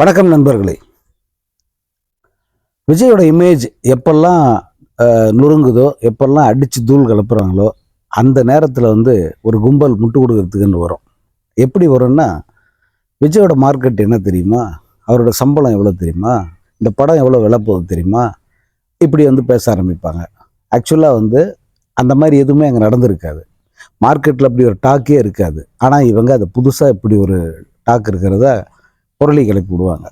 வணக்கம் நண்பர்களே. விஜயோட இமேஜ் எப்பெல்லாம் நொறுங்குதோ எப்பெல்லாம் அடித்து தூள் கிளப்புறாங்களோ அந்த நேரத்தில் வந்து ஒரு கும்பல் முட்டு கொடுக்கறதுக்குன்னு வரும். எப்படி வரும்னா விஜயோட மார்க்கெட் என்ன தெரியுமா? அவரோட சம்பளம் எவ்வளோ தெரியுமா? இந்த படம் எவ்வளோ விலை போகுது தெரியுமா? இப்படி வந்து பேச ஆரம்பிப்பாங்க. ஆக்சுவலாக வந்து அந்த மாதிரி எதுவுமே அங்கே நடந்திருக்காது. மார்க்கெட்டில் அப்படி ஒரு டாக்கே இருக்காது. ஆனால் இவங்க அது புதுசாக இப்படி ஒரு டாக் இருக்கிறத புரளி கிளப்பி விடுவாங்க.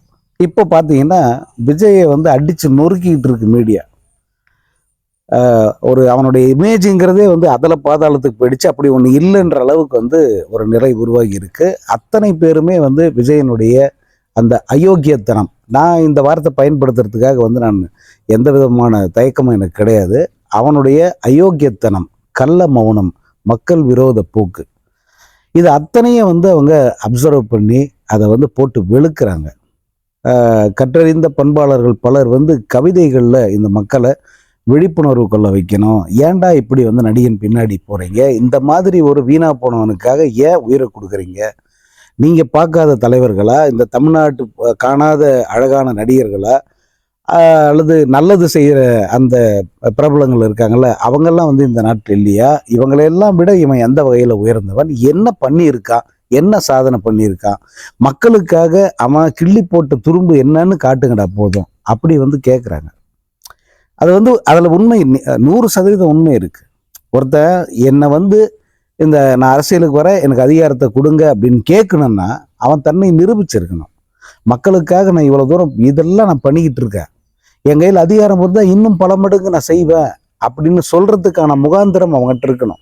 இப்போ பார்த்தீங்கன்னா விஜயை வந்து அடித்து நொறுக்கிட்டு இருக்கு மீடியா ஒரு அவனுடைய இமேஜுங்கிறதே வந்து அதில் பாதாளத்துக்கு போயிடுச்சு. அப்படி ஒன்று இல்லைன்ற அளவுக்கு வந்து ஒரு நிலை உருவாகி இருக்கு. அத்தனை பேருமே வந்து விஜயனுடைய அந்த அயோக்கியத்தனம். நான் இந்த வார்த்தை பயன்படுத்துறதுக்காக வந்து நான் எந்த விதமான தயக்கமும் எனக்கு கிடையாது. அவனுடைய அயோக்கியத்தனம் கள்ள மௌனம் மக்கள் விரோத போக்கு. இது அத்தனையும் வந்து அவங்க அப்சர்வ் பண்ணி அதை வந்து போட்டு வெளுக்கிறாங்க. கற்றறிந்த பண்பாளர்கள் பலர் வந்து கவிதைகளில் இந்த மக்களை விழிப்புணர்வு கொள்ள வைக்கணும். ஏன்டா இப்படி வந்து நடிகன் பின்னாடி போகிறீங்க இந்த மாதிரி ஒரு வீணா போனவனுக்காக ஏன் உயிரை கொடுக்குறீங்க? நீங்கள் பார்க்காத தலைவர்களா? இந்த தமிழ்நாட்டு காணாத அழகான நடிகர்களா? அல்லது நல்லது செய்கிற அந்த பிரபலங்கள் இருக்காங்கல்ல அவங்கெல்லாம் வந்து இந்த நாட்டில் இல்லையா? இவங்களையெல்லாம் விட இவன் எந்த வகையில் உயர்ந்தவன்? என்ன பண்ணியிருக்கான்? என்ன சாதனை பண்ணியிருக்கான்? மக்களுக்காக அவன் கிள்ளி போட்ட துரும்பு என்னன்னு காட்டுங்கடா போதும். அப்படி வந்து கேட்குறாங்க அது வந்து அதில் உண்மை நூறு சதவீதம் உண்மை இருக்குது ஒருத்தன் என்னை வந்து இந்த நான் அரசியலுக்கு வர எனக்கு அதிகாரத்தை கொடுங்க அப்படின்னு கேட்கணும்னா அவன் தன்னை நிரூபிச்சிருக்கணும். மக்களுக்காக நான் இவ்வளோ தூரம் இதெல்லாம் நான் பண்ணிக்கிட்டு இருக்கேன். என் கையில் அதிகாரம் இருந்தால் இன்னும் பல மடங்கு நான் செய்வேன் அப்படின்னு சொல்கிறதுக்கான முகாந்திரம் அவங்ககிட்ட இருக்கணும்.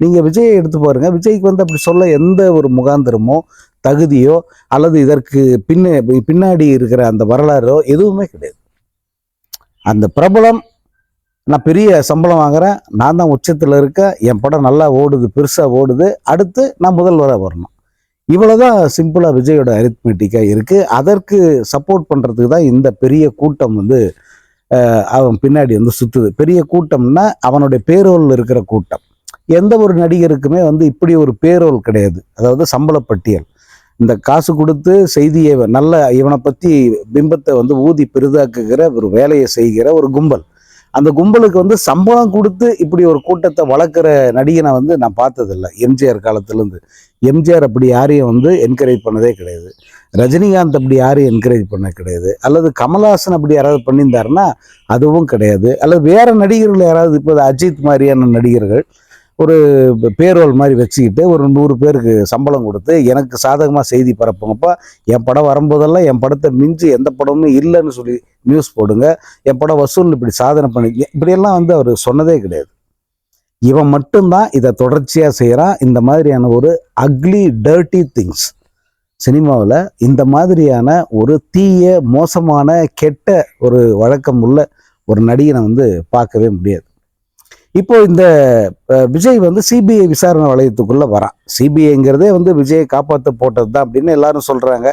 நீங்கள் விஜயை எடுத்து பாருங்கள் விஜய்க்கு வந்து அப்படி சொல்ல எந்த ஒரு முகாந்திரமோ தகுதியோ அல்லது இதற்கு பின்ன பின்னாடி இருக்கிற அந்த வரலாறோ எதுவுமே கிடையாது. அந்த பிரபலம் நான் பெரிய சம்பளம் வாங்குறேன் நான் தான் உச்சத்தில் இருக்கேன் என் படம் நல்லா ஓடுது பெருசாக ஓடுது அடுத்து நான் முதல்வராக வரணும். இவ்வளோதான் சிம்பிளாக விஜயோட அரித்மெட்டிக்காக இருக்குது அதற்கு சப்போர்ட் பண்ணுறதுக்கு தான் இந்த பெரிய கூட்டம் வந்து அவன் பின்னாடி வந்து சுற்றுது பெரிய கூட்டம்னா அவனுடைய பேரோல் இருக்கிற கூட்டம். எந்த ஒரு நடிகருக்குமே வந்து இப்படி ஒரு பேரோல் கிடையாது. அதாவது சம்பள பட்டியல் இந்த காசு கொடுத்து செய்தியை நல்ல இவனை பற்றி பிம்பத்தை வந்து ஊதி பெரிதாக்குகிற ஒரு வேலையை செய்கிற ஒரு கும்பல். அந்த கும்பலுக்கு வந்து சம்பளம் கொடுத்து இப்படி ஒரு கூட்டத்தை வளர்க்குற நடிகனை வந்து நான் பார்த்ததில்ல. எம்ஜிஆர் காலத்துலேருந்து. எம்ஜிஆர் அப்படி யாரையும் வந்து என்கரேஜ் பண்ணதே கிடையாது. ரஜினிகாந்த் அப்படி யாரையும் என்கரேஜ் பண்ண கிடையாது. அல்லது கமல்ஹாசன் அப்படி யாராவது பண்ணியிருந்தாருன்னா அதுவும் கிடையாது. அல்லது வேற நடிகர்கள் யாராவது இப்போ அஜித் மாதிரியான நடிகர்கள் ஒரு பேரோல் மாதிரி வச்சுக்கிட்டு ஒரு நூறு பேருக்கு சம்பளம் கொடுத்து எனக்கு சாதகமாக செய்தி பரப்புங்கப்பா. என் படம் வரும்போதெல்லாம் என் படத்தை மிஞ்சி எந்த படமும் இல்லைன்னு சொல்லி நியூஸ் போடுங்க. என் படம் வசூல் இப்படி சாதனை பண்ணி இப்படியெல்லாம் வந்து அவர் சொன்னதே கிடையாது. இவன் மட்டும்தான் இதை தொடர்ச்சியாக செய்கிறான் இந்த மாதிரியான ஒரு அக்லி டர்ட்டி திங்ஸ் சினிமாவில் இந்த மாதிரியான ஒரு தீய மோசமான கெட்ட ஒரு வழக்கம் உள்ள ஒரு நடிகனை வந்து பார்க்கவே முடியாது. இப்போ இந்த விஜய் வந்து சிபிஐ விசாரணை வளையத்துக்குள்ளே வரான். சிபிஐங்கிறதே வந்து விஜயை காப்பாற்ற போட்டது தான் அப்படின்னு எல்லாரும் சொல்கிறாங்க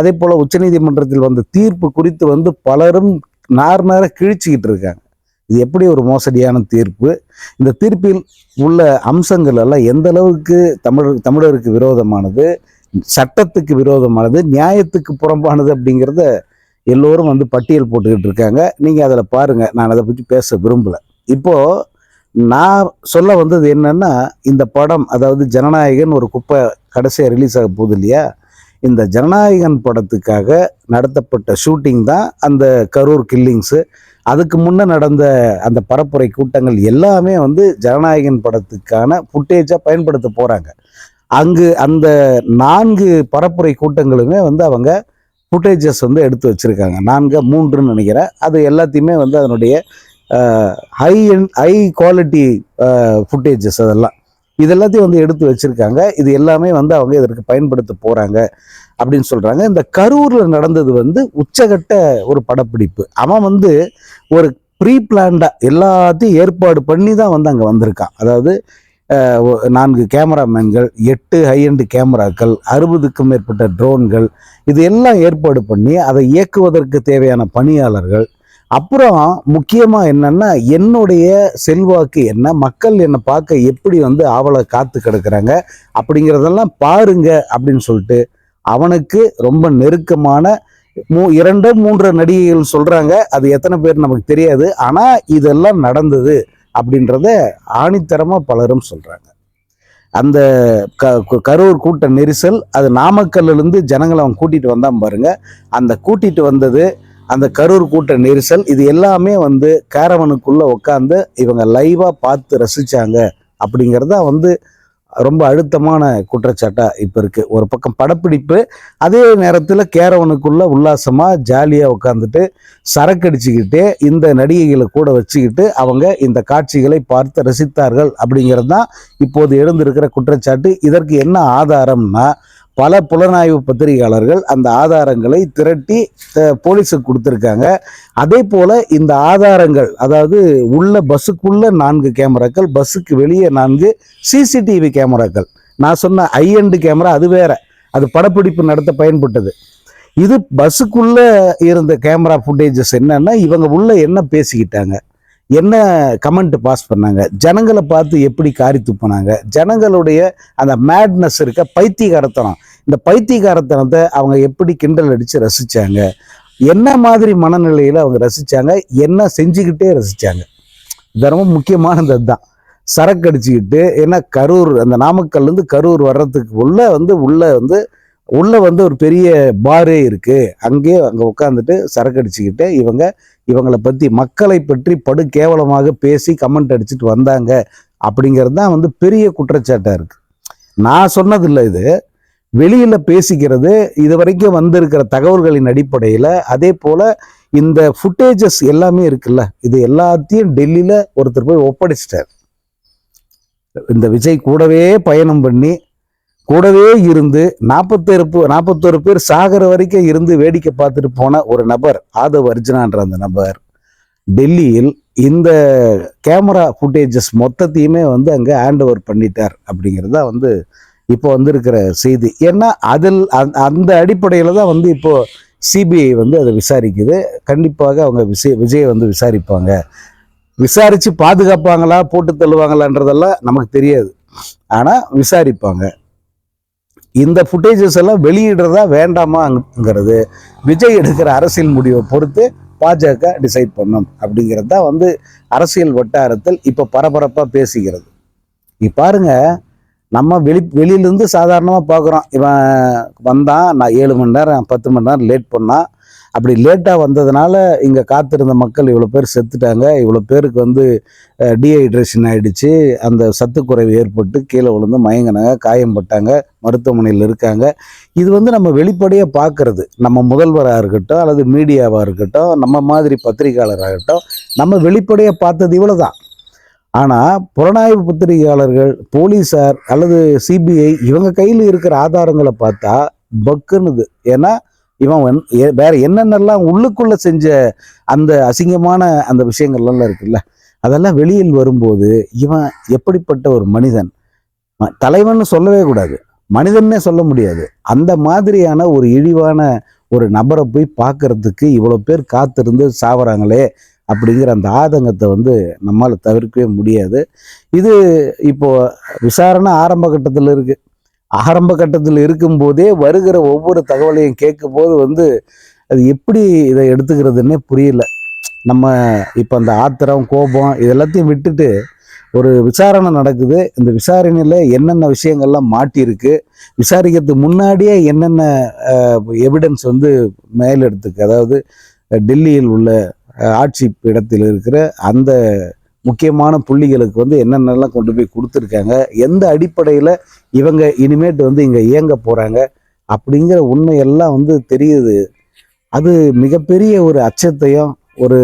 அதே போல் உச்சநீதிமன்றத்தில் வந்த தீர்ப்பு குறித்து வந்து பலரும் நார் நேர கிழிச்சிக்கிட்டு இருக்காங்க. இது எப்படி ஒரு மோசடியான தீர்ப்பு? இந்த தீர்ப்பில் உள்ள அம்சங்கள் எல்லாம் எந்த அளவுக்கு தமிழ் தமிழருக்கு விரோதமானது? சட்டத்துக்கு விரோதமானது? நியாயத்துக்கு புறம்பானது அப்படிங்கிறத எல்லோரும் வந்து பட்டியல் போட்டுக்கிட்டு இருக்காங்க. நீங்கள் அதில் பாருங்கள் நான் அதை பற்றி பேச விரும்பல. இப்போது நான் சொல்ல வந்தது என்னன்னா இந்த படம் அதாவது ஜனநாயகன் ஒரு குப்பை கடைசியாக ரிலீஸ் ஆக போகுது இல்லையா? இந்த ஜனநாயகன் படத்துக்காக நடத்தப்பட்ட ஷூட்டிங் தான் அந்த கரூர் கில்லிங்ஸு அதுக்கு முன்னே நடந்த அந்த பரப்புரை கூட்டங்கள் எல்லாமே வந்து ஜனநாயகன் படத்துக்கான ஃபுட்டேஜாக பயன்படுத்த போகிறாங்க அங்கு அந்த நான்கு பரப்புரை கூட்டங்களுமே வந்து அவங்க ஃபுட்டேஜஸ் வந்து எடுத்து வச்சுருக்காங்க. நான்கு மூன்றுன்னு நினைக்கிறேன். அது எல்லாத்தையுமே வந்து அதனுடைய high and high quality footages அதெல்லாம். இது எல்லாத்தையும் வந்து எடுத்து வச்சிருக்காங்க. இது எல்லாமே வந்து அவங்க இதற்கு பயன்படுத்த போகிறாங்க அப்படின்னு சொல்கிறாங்க இந்த கரூரில் நடந்தது வந்து உச்சகட்ட ஒரு படப்பிடிப்பு. அவன் வந்து ஒரு ப்ரீ பிளான்டாக எல்லாத்தையும் ஏற்பாடு பண்ணி தான் வந்து அங்கே வந்திருக்கான். அதாவது நான்கு கேமராமேன்கள் எட்டு ஹைஎண்டு கேமராக்கள் அறுபதுக்கும் மேற்பட்ட ட்ரோன்கள் இது எல்லாம் ஏற்பாடு பண்ணி அதை இயக்குவதற்கு தேவையான பணியாளர்கள் அப்புறம் முக்கியமா என்னன்னா என்னுடைய செல்வாக்கு என்ன மக்கள் என்னை பார்க்க எப்படி வந்து ஆவலை காத்து கிடக்குறாங்க அப்படிங்கிறதெல்லாம் பாருங்க அப்படின்னு சொல்லிட்டு அவனுக்கு ரொம்ப நெருக்கமான மூ இரண்டு மூன்று நடிகைகள் சொல்றாங்க. அது எத்தனை பேர் நமக்கு தெரியாது. ஆனா இதெல்லாம் நடந்தது அப்படின்றத ஆணித்தரமா பலரும் சொல்றாங்க. அந்த க கரூர் கூட்ட நெரிசல் அது நாமக்கல்லிருந்து ஜனங்களை அவன் கூட்டிட்டு வந்தான் பாருங்க. அந்த கூட்டிட்டு வந்தது அந்த கரூர் கூட்ட நெரிசல் இது எல்லாமே வந்து கேரவனுக்குள்ளே உட்காந்து இவங்க லைவாக பார்த்து ரசித்தாங்க அப்படிங்கிறத வந்து ரொம்ப அழுத்தமான குற்றச்சாட்டாக இப்போ இருக்குது ஒரு பக்கம் படப்பிடிப்பு அதே நேரத்தில் கேரவனுக்குள்ளே உல்லாசமாக ஜாலியாக உட்காந்துட்டு சரக்கடிச்சுக்கிட்டே இந்த நடிகைகளை கூட வச்சுக்கிட்டு அவங்க இந்த காட்சிகளை பார்த்து ரசித்தார்கள் அப்படிங்கிறது தான் இப்போது எழுந்திருக்கிற குற்றச்சாட்டு. இதற்கு என்ன ஆதாரம்னா பல புலனாய்வு பத்திரிகையாளர்கள் அந்த ஆதாரங்களை திரட்டி போலீஸுக்கு கொடுத்துருக்காங்க. அதே போல இந்த ஆதாரங்கள் அதாவது உள்ள பஸ்ஸுக்குள்ள நான்கு கேமராக்கள் பஸ்ஸுக்கு வெளியே நான்கு சிசிடிவி கேமராக்கள். நான் சொன்ன ஐஎண்டு கேமரா அது வேற. அது படப்பிடிப்பு நடத்த பயன்பட்டது. இது பஸ்ஸுக்குள்ள இருந்த கேமரா ஃபுட்டேஜஸ் என்னன்னா இவங்க உள்ள என்ன பேசிக்கிட்டாங்க? என்ன கமெண்ட் பாஸ் பண்ணாங்க? ஜனங்களை பார்த்து எப்படி காரி துப்பினாங்க? ஜனங்களுடைய அந்த மேட்னஸ் இருக்க பைத்தியகாரத்தனம். இந்த பைத்தியகாரத்தனத்தை அவங்க எப்படி கிண்டல் அடித்து ரசித்தாங்க என்ன மாதிரி மனநிலையில் அவங்க ரசித்தாங்க என்ன செஞ்சுக்கிட்டே ரசிச்சாங்க? இது ரொம்ப முக்கியமானது அதுதான் சரக்கு அடிச்சுக்கிட்டு ஏன்னா கரூர் அந்த நாமக்கல்லேருந்து கரூர் வர்றதுக்கு உள்ள வந்து உள்ள வந்து உள்ள வந்து ஒரு பெரிய பாரே இருக்கு. அங்கேயே அங்கே உட்காந்துட்டு சரக்கு அடிச்சுக்கிட்டு இவங்க இவங்களை பற்றி மக்களை பற்றி படு கேவலமாக பேசி கமெண்ட் அடிச்சுட்டு வந்தாங்க அப்படிங்கிறது தான் வந்து பெரிய குற்றச்சாட்டாக இருக்குது நான் சொன்னதில்லை இது. வெளியில் பேசிக்கிறது இது வரைக்கும் வந்திருக்கிற தகவல்களின் அடிப்படையில் அதே போல் இந்த ஃபுட்டேஜஸ் எல்லாமே இருக்குல்ல இது எல்லாத்தையும் டெல்லியில் ஒருத்தர் போய் ஒப்படைச்சிட்டார். இந்த விஜய் கூடவே பயணம் பண்ணி கூடவே இருந்து நாற்பத்தேழு நாற்பத்தோரு பேர் சாகிற வரைக்கும் இருந்து வேடிக்கை பார்த்துட்டு போன ஒரு நபர் ஆதவ் அர்ஜுனான்ற அந்த நபர் டெல்லியில் இந்த கேமரா ஃபுட்டேஜஸ் மொத்தத்தையுமே வந்து அங்கே ஹேண்ட் ஓவர் பண்ணிட்டார் அப்படிங்கிறது தான் வந்து இப்போ வந்திருக்கிற செய்தி. ஏன்னா அதில் அந்த- அந்த அடிப்படையில் தான் வந்து இப்போது சிபிஐ வந்து அதை விசாரிக்குது. கண்டிப்பாக அவங்க விஜய் விஜயை வந்து விசாரிப்பாங்க. விசாரித்து பாதுகாப்பாங்களா போட்டு தள்ளுவாங்களான்றதெல்லாம் நமக்கு தெரியாது. ஆனால் விசாரிப்பாங்க. இந்த ஃபுட்டேஜஸ் எல்லாம் வெளியிடுறதா வேண்டாமாங்கிறது விஜய் எடுக்கிற அரசியல் முடிவை பொறுத்து பாஜக டிசைட் பண்ணும் அப்படிங்கிறது தான் வந்து அரசியல் வட்டாரத்தில் இப்போ பரபரப்பாக பேசுகிறது. நீ பாருங்க நம்ம வெளி வெளியிலேருந்து சாதாரணமாக பார்க்குறோம். இவன் வந்தான் நான் ஏழு மணி நேரம் பத்து மணி நேரம் லேட் பண்ணான். அப்படி லேட்டாக வந்ததுனால இங்கே காத்திருந்த மக்கள் இவ்வளோ பேர் செத்துட்டாங்க. இவ்வளோ பேருக்கு வந்து டீஹைட்ரேஷன் ஆகிடுச்சு அந்த சத்துக்குறைவு ஏற்பட்டு கீழே விழுந்து மயங்கினாங்க காயம்பட்டாங்க மருத்துவமனையில் இருக்காங்க. இது வந்து நம்ம வெளிப்படையாக பார்க்கறது நம்ம முதல்வராக இருக்கட்டும் அல்லது மீடியாவாக இருக்கட்டும் நம்ம மாதிரி பத்திரிகையாளராகட்டும் இருக்கட்டும் நம்ம வெளிப்படையாக பார்த்தது இவ்வளோ தான் ஆனால் புலனாய்வு பத்திரிகையாளர்கள் போலீஸார் அல்லது சிபிஐ இவங்க கையில் இருக்கிற ஆதாரங்களை பார்த்தா பக்குன்னுது. ஏன்னா இவன் வந்து வேற என்னென்னலாம் உள்ளுக்குள்ள செஞ்ச அந்த அசிங்கமான அந்த விஷயங்கள்லாம் இருக்குல்ல அதெல்லாம் வெளியில் வரும்போது இவன் எப்படிப்பட்ட ஒரு மனிதன்? தலைவன் சொல்லவே கூடாது. மனிதன்னே சொல்ல முடியாது. அந்த மாதிரியான ஒரு இழிவான ஒரு நபரை போய் பார்க்கறதுக்கு இவ்வளோ பேர் காத்திருந்து சாவறாங்களே அப்படிங்கிற அந்த ஆதங்கத்தை வந்து நம்மால் தவிர்க்கவே முடியாது. இது இப்போ விசாரணை ஆரம்ப கட்டத்தில் இருக்குது ஆரம்ப கட்டத்தில் இருக்கும்போதே வருகிற ஒவ்வொரு தகவலையும் கேட்கும்போது வந்து அது எப்படி இதை எடுத்துக்கிறதுன்னே புரியல. நம்ம இப்போ அந்த ஆத்திரம் கோபம் இது எல்லாத்தையும் விட்டுட்டு ஒரு விசாரணை நடக்குது. இந்த விசாரணையில் என்னென்ன விஷயங்கள்லாம் மாட்டியிருக்கு? விசாரிக்கிறதுக்கு முன்னாடியே என்னென்ன எவிடன்ஸ் வந்து மேலெடுத்துக்கு? அதாவது டெல்லியில் உள்ள ஆட்சி இடத்தில் இருக்கிற அந்த முக்கியமான புள்ளிகளுக்கு வந்து என்னென்னலாம் கொண்டு போய் கொடுத்துருக்காங்க எந்த அடிப்படையில் இவங்க இனிமேட்டு வந்து இங்கே இயங்க போகிறாங்க அப்படிங்கிற உண்மையெல்லாம் வந்து தெரியுது. அது மிகப்பெரிய ஒரு அச்சத்தையும் ஒரு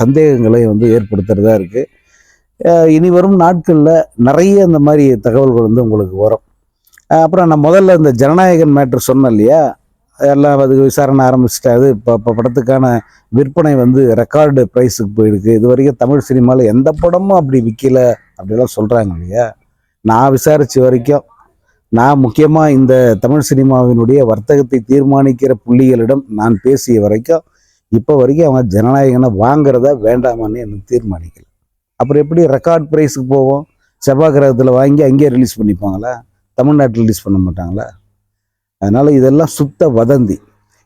சந்தேகங்களையும் வந்து ஏற்படுத்துறதா இருக்குது இனி வரும் நாட்களில் நிறைய இந்த மாதிரி தகவல்கள் வந்து உங்களுக்கு வரும். அப்புறம் நான் முதல்ல இந்த ஜனநாயகன் மேட்ரு சொன்னேன் இல்லையா? எல்லாம் அதுக்கு விசாரணை ஆரம்பிச்சிட்டாரு இப்போ இப்போ படத்துக்கான விற்பனை வந்து ரெக்கார்டு ப்ரைஸுக்கு போயிருக்கு. இது வரைக்கும் தமிழ் சினிமாவில் எந்த படமும் அப்படி விற்கல அப்படிலாம் சொல்கிறாங்க இல்லையா? நான் விசாரித்த வரைக்கும் நான் முக்கியமாக இந்த தமிழ் சினிமாவினுடைய வர்த்தகத்தை தீர்மானிக்கிற புள்ளிகளிடம் நான் பேசிய வரைக்கும் இப்போ வரைக்கும் அவங்க ஜனநாயகனை வாங்குறதா வேண்டாமான்னு எனக்கு தீர்மானிக்கல. அப்புறம் எப்படி ரெக்கார்ட் ப்ரைஸுக்கு போவோம்? செவ்வாய் கிரகத்தில் வாங்கி அங்கேயே ரிலீஸ் பண்ணிப்பாங்களா? தமிழ்நாட்டில் ரிலீஸ் பண்ண மாட்டாங்களா? அதனால் இதெல்லாம் சுத்த வதந்தி.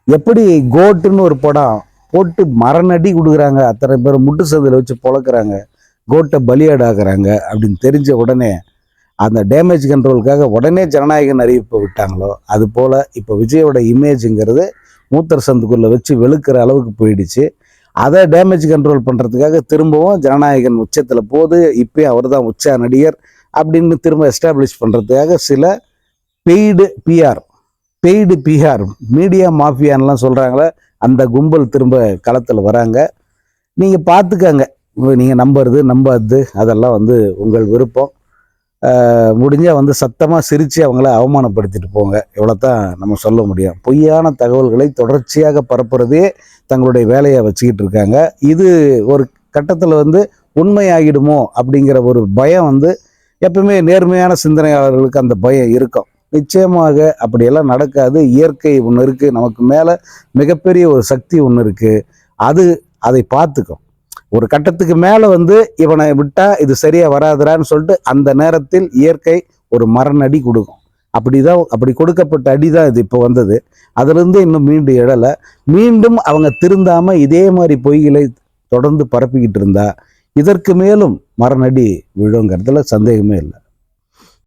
எப்படி கோட்டுன்னு ஒரு படம் போட்டு மரணடி கொடுக்குறாங்க அத்தனை பேர் முட்டு சதில் வச்சு பொழக்கிறாங்க கோட்டை பலியாடாக்குறாங்க அப்படின்னு தெரிஞ்ச உடனே அந்த டேமேஜ் கண்ட்ரோலுக்காக உடனே ஜனநாயகன் அறிவிப்பை விட்டாங்களோ அது போல் இப்போ விஜயோட இமேஜுங்கிறது மூத்தர் சந்துக்குள்ளே வச்சு வெளுக்கிற அளவுக்கு போயிடுச்சு. அதை டேமேஜ் கண்ட்ரோல் பண்ணுறதுக்காக திரும்பவும் ஜனநாயகன் உச்சத்தில் போது இப்போயும் அவர் தான் உச்சா நடிகர் அப்படின்னு திரும்ப எஸ்டாப்ளிஷ் பண்ணுறதுக்காக சில paid PR paid PR media மாஃபியான்லாம் சொல்கிறாங்களே அந்த கும்பல் திரும்ப களத்தில் வராங்க. நீங்கள் பார்த்துக்கங்க நீங்கள் நம்புறது நம்பாது அதெல்லாம் வந்து உங்கள் விருப்பம். முடிஞ்சால் வந்து சத்தமாக சிரித்து அவங்கள அவமானப்படுத்திட்டு போங்க. இவ்வளோ தான் நம்ம சொல்ல முடியும். பொய்யான தகவல்களை தொடர்ச்சியாக பரப்புறதே தங்களுடைய வேலையை வச்சுக்கிட்டு இருக்காங்க. இது ஒரு கட்டத்தில் வந்து உண்மையாகிடுமோ அப்படிங்கிற ஒரு பயம் வந்து எப்பவுமே நேர்மையான சிந்தனையாளர்களுக்கு அந்த பயம் இருக்கும். நிச்சயமாக அப்படியெல்லாம் நடக்காது. இயற்கை ஒன்று இருக்குது நமக்கு மேலே மிகப்பெரிய ஒரு சக்தி ஒன்று இருக்குது அது அதை பார்த்துக்கும். ஒரு கட்டத்துக்கு மேலே வந்து இவனை விட்டால் இது சரியாக வராதுடான்னு சொல்லிட்டு அந்த நேரத்தில் இயற்கை ஒரு மரணடி கொடுக்கும். அப்படி தான் அப்படி கொடுக்கப்பட்ட அடி தான் இது இப்போ வந்தது. அதிலிருந்து இன்னும் மீண்டும் எழலை. மீண்டும் அவங்க திருந்தாமல் இதே மாதிரி பொய்களை தொடர்ந்து பரப்பிக்கிட்டு இருந்தா இதற்கு மேலும் மரணடி விழுங்கிறதுல சந்தேகமே இல்லை.